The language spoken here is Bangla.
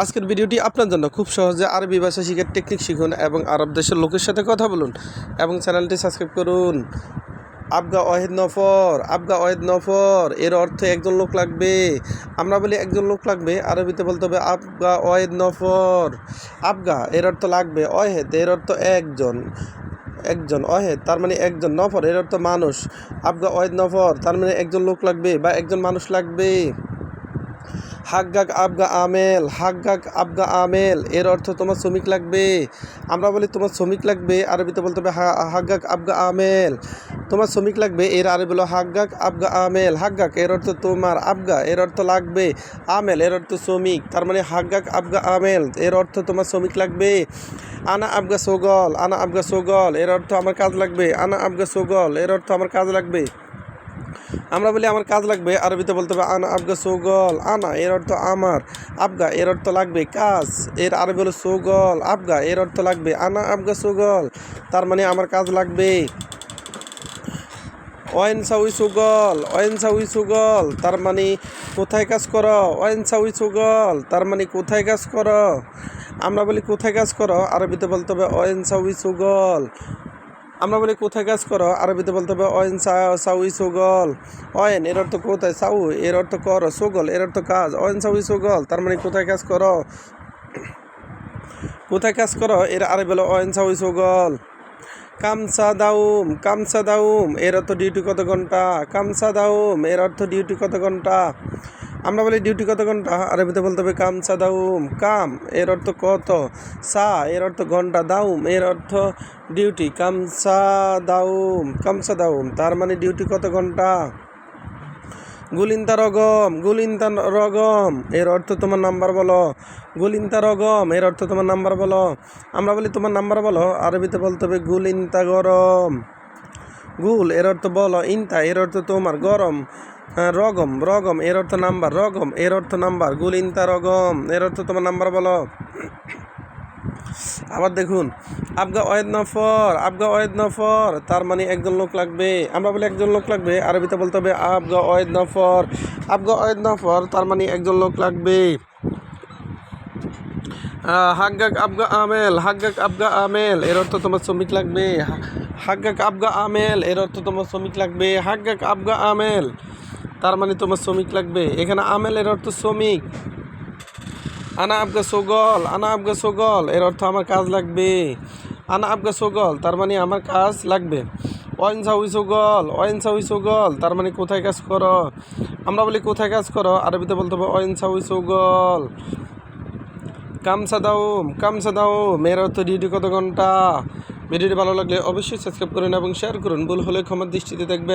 আজকের ভিডিওটি আপনার জন্য খুব সহজে আরবি ভাষা শিখার টেকনিক শিখুন এবং আরব দেশের লোকের সাথে কথা বলুন এবং চ্যানেলটি সাবস্ক্রাইব করুন। আবগা ওয়াহিদ নফর, আবগা ওয়াহিদ নফর, এর অর্থে একজন লোক লাগবে। আমরা বলি একজন লোক লাগবে, আরবিতে বলতে হবে আবগা ওয়াহিদ নফর। আবগা, এর অর্থ লাগবে অহেদ এর অর্থ একজন একজন অহেদ তার মানে একজন নফর, এর অর্থ মানুষ। আবগা ওয়াহিদ নফর, তার মানে একজন লোক লাগবে বা একজন মানুষ লাগবে। হাগ্গাক আবগা আমেল, হাগ্গাক আবগা আমেল, এর অর্থ তোমার শ্রমিক লাগবে। আমরা বলি তোমার শ্রমিক লাগবে, আরবিতে বলতে হবে হাগ্গাক আবগা আমেল। তোমার শ্রমিক লাগবে, এর আরবি বলো হাগ্গাক আবগা আমেল। হাগ্গাক, এর অর্থ তোমার আবগা, এর অর্থ লাগবে। আমেল, এর অর্থ শ্রমিক, তার মানে হাগ্গাক আবগা আমেল, এর অর্থ তোমার শ্রমিক লাগবে। আনা আবগা সোগল, আনা আবগা সোগল, এর অর্থ আমার কাজ লাগবে। আনা আবগা সোগল, এর অর্থ আমার কাজ লাগবে। আমরা বলি, আমার কাজ লাগবে। আরবিতে বলতে হবে, আনা আবগা সৌগল। আনা, এর অর্থ আমার। আবগা, এর অর্থ লাগবে কাজ। এর আরবি হলো সৌগল। আবগা, এর অর্থ লাগবে, আনা আবগা সৌগল। তার মানে আমার কাজ লাগবে। ওয়েন সাউই সুগল। ওয়েন সাউই সুগল। তার মানে কোথায় কাজ করো? ওয়েন সাউই সুগল। তার মানে কোথায় কাজ করো? আমরা বলি, কোথায় কাজ করো? আরবিতে বলতে হবে ওয়েন সাউই সুগল। আমরা বলি, কোথায় কাজ করো? আরবিতে বলতে হবে, অয়েন সাউই সুগল। অয়েন, এর অর্থ কোথায়? সাউ এর অর্থ করো, সুগল, এর অর্থ কাজ। অয়েন সাউই সুগল, তার মানে কোথায় কাজ করো? কোথায় কাজ করো? এর আরবি হলো, অয়েন সাউই সুগল। কামসা দাউম কামসা দাউম, এর অর্থ ডিউটি কত ঘণ্টা? কামসা দাউম, এর অর্থ ডিউটি কত ঘণ্টা? আমরা বলি ডিউটি কত ঘণ্টা আরবিতে বলতে হবে কামসা দাউম। কাম, এর অর্থ কত? সা এর অর্থ ঘণ্টা দাউম, এর অর্থ ডিউটি কামসা দাউম কামসা দাউম। তার মানে ডিউটি কত ঘণ্টা? গুলিন্তা রগম গুলিন্তা রগম। এর অর্থ তোমার নাম্বার বলো। গুলিন্তা রগম, এর অর্থ তোমার নাম্বার বলো। আমরা বলি তোমার নাম্বার বলো, আরবিতে বলতে হবে গুলিন্তা গরম। গুল, এর অর্থ বলো, ইনতা, এর অর্থ তোমার, গরম রগম রগম, এর অর্থ নাম্বার, রগম, এর অর্থ নাম্বার গুলিন্তা রগম, এর অর্থ তোমার নাম্বার বলো। আবার দেখুন, আবগা ওয়েদ নফর আবগা ওয়েদ নফর তার মানে একজন লোক লাগবে। আমরা বলি একজন লোক লাগবে, আরবিতে বলতে হবে আবগা ওয়েদ নফর আবগা ওয়েদ নফর তার মানে একজন লোক লাগবে। হাগ্গাক আবগা আমেল, হাগ্গাক আবগা আমেল, এর অর্থ তোমার শ্রমিক লাগবে। হাগ্গাক আবগা আমেল, এর অর্থ তোমার শ্রমিক লাগবে। হাগ্গাক আবগা আমেল, তার মানে তোমার শ্রমিক লাগবে। এখানে আমেল এর অর্থ শ্রমিক। আনা আবগা সোগল, আনা আবগা সোগল, এর অর্থ আমার কাজ লাগবে। আনা আবগা সোগল, তার মানে আমার কাজ লাগবে। ওয়েন সাউই সোগল ওয়েন সাউই সোগল, তার মানে কোথায় কাজ করো? আমরা বলি কোথায় কাজ করো? আরবিতে বলতে হবে ওয়েন সাউই সোগল। কামসা দাউম কামসা দাউম এর অর্থ ডিউটি কত ঘণ্টা? ভিডিওটি ভালো লাগলে অবশ্যই সাবস্ক্রাইব করুন এবং শেয়ার করুন। ভুল হলে ক্ষমার দৃষ্টিতে দেখবেন।